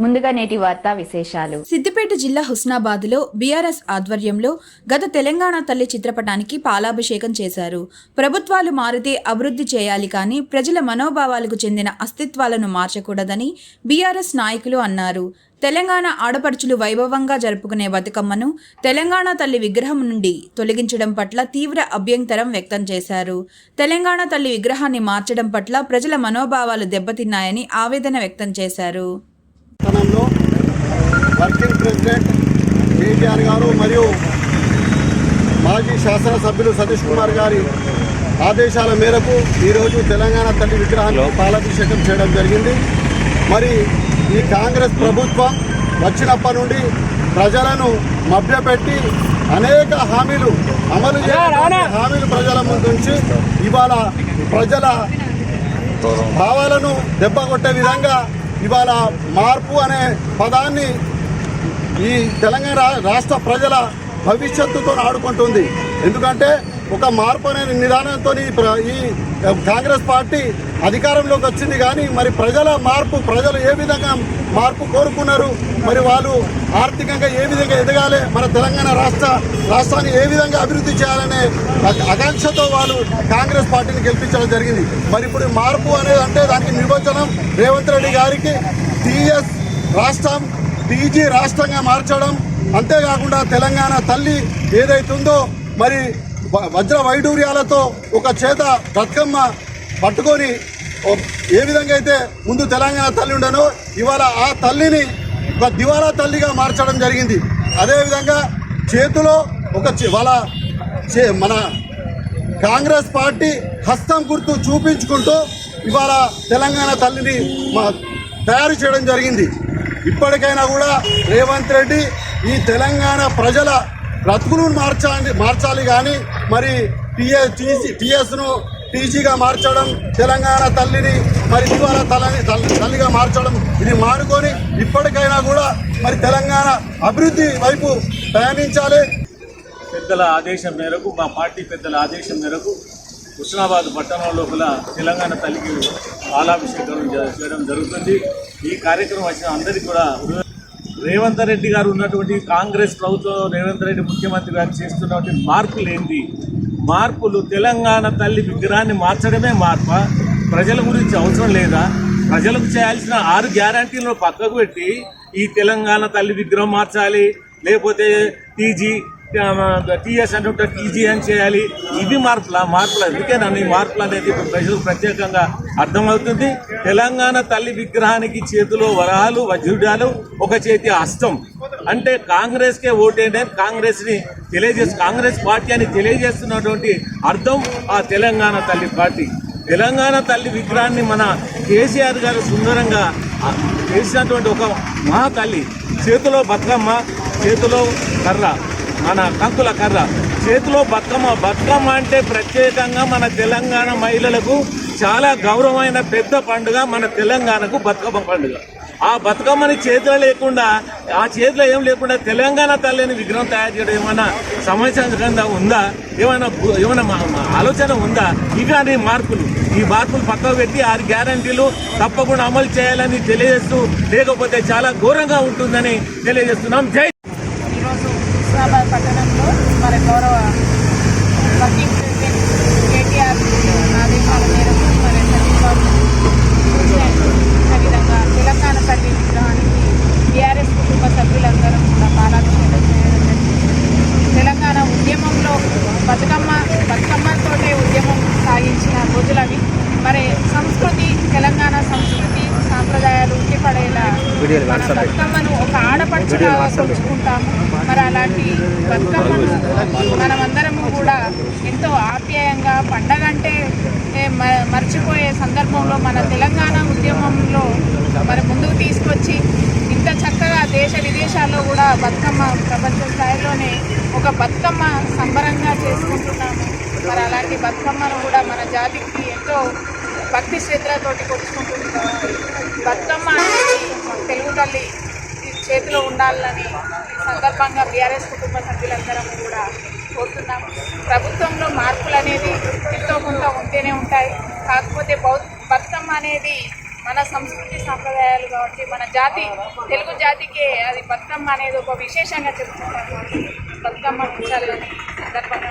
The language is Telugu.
ముందుగా నేటి వార్తా విశేషాలు. సిద్దిపేట జిల్లా హుస్నాబాద్లో బీఆర్ఎస్ ఆధ్వర్యంలో గత తెలంగాణ తల్లి చిత్రపటానికి పాలాభిషేకం చేశారు. ప్రభుత్వాలు మారితే అభివృద్ధి చేయాలి కానీ ప్రజల మనోభావాలకు చెందిన అస్తిత్వాలను మార్చకూడదని బీఆర్ఎస్ నాయకులు అన్నారు. తెలంగాణ ఆడపడుచులు వైభవంగా జరుపుకునే బతుకమ్మను తెలంగాణ తల్లి విగ్రహం నుండి తొలగించడం పట్ల తీవ్ర అభ్యంతరం వ్యక్తం చేశారు. తెలంగాణ తల్లి విగ్రహాన్ని మార్చడం పట్ల ప్రజల మనోభావాలు దెబ్బతిన్నాయని ఆవేదన వ్యక్తం చేశారు. వర్కింగ్ ప్రెసిడెంట్ కేటీఆర్ గారు మరియు మాజీ శాసనసభ్యులు సతీష్ కుమార్ గారి ఆదేశాల మేరకు ఈరోజు తెలంగాణ తల్లి విగ్రహాన్ని పాలాభిషేకం చేయడం జరిగింది. మరి ఈ కాంగ్రెస్ ప్రభుత్వం వచ్చినప్పటి నుండి ప్రజలను మభ్యపెట్టి అనేక హామీలు అమలు చేయాలి హామీలు ప్రజల ముందు నుంచి ఇవాళ ప్రజల భావాలను దెబ్బ కొట్టే విధంగా ఇవాళ మార్పు అనే పదాన్ని ఈ తెలంగాణ రాష్ట్ర ప్రజల భవిష్యత్తుతో ఆడుకుంటుంది. ఎందుకంటే ఒక మార్పు అనే నిదానంతో ఈ ప్ర- ఈ కాంగ్రెస్ పార్టీ అధికారంలోకి వచ్చింది కానీ మరి ప్రజల మార్పు ప్రజలు ఏ విధంగా మార్పు కోరుకున్నారు? మరి వాళ్ళు ఆర్థికంగా ఏ విధంగా ఎదగాలి? మన తెలంగాణ రాష్ట్ర రాష్ట్రాన్ని ఏ విధంగా అభివృద్ధి చేయాలనే ఆకాంక్షతో వాళ్ళు కాంగ్రెస్ పార్టీని గెలిపించడం జరిగింది. మరి ఇప్పుడు మార్పు అనేది అంటే దానికి నిర్వచనం రేవంత్ రెడ్డి గారికి టీఎస్ రాష్ట్రం పీజీ రాష్ట్రంగా మార్చడం అంతేకాకుండా తెలంగాణ తల్లి ఏదైతుందో మరి వజ్ర వైడూర్యాలతో ఒక చేత బతుకమ్మ పట్టుకొని ఏ విధంగా అయితే ముందు తెలంగాణ తల్లి ఉండనో ఇవాళ ఆ తల్లిని ఒక దివాలా తల్లిగా మార్చడం జరిగింది. అదేవిధంగా చేతిలో ఒక చే- వాళ్ళ చే- మన కాంగ్రెస్ పార్టీ హస్తం గుర్తు చూపించుకుంటూ ఇవాళ తెలంగాణ తల్లిని మా తయారు చేయడం జరిగింది. ఇప్పటికైనా కూడా రేవంత్ రెడ్డి ఈ తెలంగాణ ప్రజల బ్రతుకును మార్చాలి మార్చాలి కానీ మరి టీఏ టీసీ టీఎస్ను టీజీగా మార్చడం తెలంగాణ తల్లిని మరి ఇవాళ తల్లిని తల్లిగా మార్చడం ఇది మానుకొని ఇప్పటికైనా కూడా మరి తెలంగాణ అభివృద్ధి వైపు ప్రయాణించాలి. పెద్దల ఆదేశం మేరకు మా పార్టీ పెద్దల ఆదేశం మేరకు హుస్నాబాద్ పట్టణం లోపల తెలంగాణ తల్లికి పాలాభిషేకం చేయడం జరుగుతుంది. ఈ కార్యక్రమం వచ్చిన అందరికీ కూడా రేవంత్ రెడ్డి గారు ఉన్నటువంటి కాంగ్రెస్ ప్రభుత్వం రేవంత్ రెడ్డి ముఖ్యమంత్రి గారు చేస్తున్నటువంటి మార్పులు ఏంటి మార్పులు తెలంగాణ తల్లి విగ్రహాన్ని మార్చడమే మార్ప? ప్రజల గురించి అవసరం లేదా? ప్రజలకు చేయాల్సిన ఆరు గ్యారంటీలను పక్కకు పెట్టి ఈ తెలంగాణ తల్లి విగ్రహం మార్చాలి. లేకపోతే టీజీ టీఎస్ అంటే టీజీ చేయాలి. ఇది మార్పుల మార్పులు. అందుకే నన్ను ఈ మార్పులు అనేది ఇప్పుడు ప్రజలకు ప్రత్యేకంగా అర్థమవుతుంది? తెలంగాణ తల్లి విగ్రహానికి చేతిలో వరాలు వజ్రుడాలు ఒక చేతి హస్తం అంటే కాంగ్రెస్కే ఓటేయండి అని కాంగ్రెస్ని తెలియజేస్తు కాంగ్రెస్ పార్టీ అని తెలియజేస్తున్నటువంటి అర్థం ఆ తెలంగాణ తల్లి పార్టీ. తెలంగాణ తల్లి విగ్రహాన్ని మన కేసీఆర్ గారు సుందరంగా చేసినటువంటి ఒక మహా తల్లి. చేతిలో బతుకమ్మ చేతిలో కర్ర. మన కంకుల కర్ర. చేతిలో బతుకమ్మ. బతుకమ్మ అంటే ప్రత్యేకంగా మన తెలంగాణ మహిళలకు చాలా గౌరవమైన పెద్ద పండుగ మన తెలంగాణకు బతుకమ్మ పండుగ. ఆ బతుకమ్మని చేతిలో లేకుండా ఆ చేతిలో ఏం లేకుండా తెలంగాణ తల్లిని విగ్రహం తయారు చేయడం ఏమైనా సమస్యకంగా ఉందా? ఏమైనా ఏమైనా ఆలోచన ఉందా? ఇవి అనే మార్పులు. ఈ మార్పులు పక్కకు పెట్టి ఆరు గ్యారంటీలు తప్పకుండా అమలు చేయాలని తెలియజేస్తూ లేకపోతే చాలా ఘోరంగా ఉంటుందని తెలియజేస్తున్నాం. జై హుస్నాబాద్ పట్టణంలో మరి గౌరవ వర్కింగ్ ప్రెసిడెంట్ కేటీఆర్ ఆదేశాల మేరకు మరి చంద్రబాబు ప్రెసిడెంట్ అదేవిధంగా తెలంగాణ తల్లి విగ్రహానికి టీఆర్ఎస్ కుటుంబ సభ్యులందరం కూడా పాలాభిషేకం చేయడం జరిగింది. తెలంగాణ ఉద్యమంలో బతుకమ్మ బతుకమ్మతోటే ఉద్యమం సాగించిన రోజులవి. మరి సంస్థ తెలంగాణ సంస్కృతి సాంప్రదాయాలు ఉట్టిపడేలా మన బతుకమ్మను ఒక ఆడపడుచుగా కొలుచుకుంటాము మరి అలాంటి బతుకమ్మను మనమందరము కూడా ఎంతో ఆప్యాయంగా పండగ అంటే మర్చిపోయే సందర్భంలో మన తెలంగాణ ఉద్యమంలో మరి ముందుకు తీసుకొచ్చి ఇంత చక్కగా దేశ విదేశాల్లో కూడా బతుకమ్మ ప్రపంచ స్థాయిలోనే ఒక బతుకమ్మ సంబరంగా చేసుకుంటున్నాము. మరి అలాంటి బతుకమ్మను కూడా మన జాతికి ఎంతో భక్తి శ్రద్ధలతోటి కొలుచుకుంటున్నాం బతుకమ్మ అనేది తెలుగు తల్లి చేతిలో ఉండాలని ఈ సందర్భంగా బీఆర్ఎస్ కుటుంబ సభ్యులందరం కూడా కోరుతున్నాం. ప్రభుత్వంలో మార్పులు అనేది ఎంతో కొంత ఉంటేనే ఉంటాయి. కాకపోతే బౌ బతుకమ్మ అనేది మన సంస్కృతి సాంప్రదాయాలు కాబట్టి మన జాతి తెలుగు జాతికి అది బతుకమ్మ అనేది ఒక విశేషంగా చెప్పుకుంటాం. బతుకమ్మ ఉంచాలని సందర్భంగా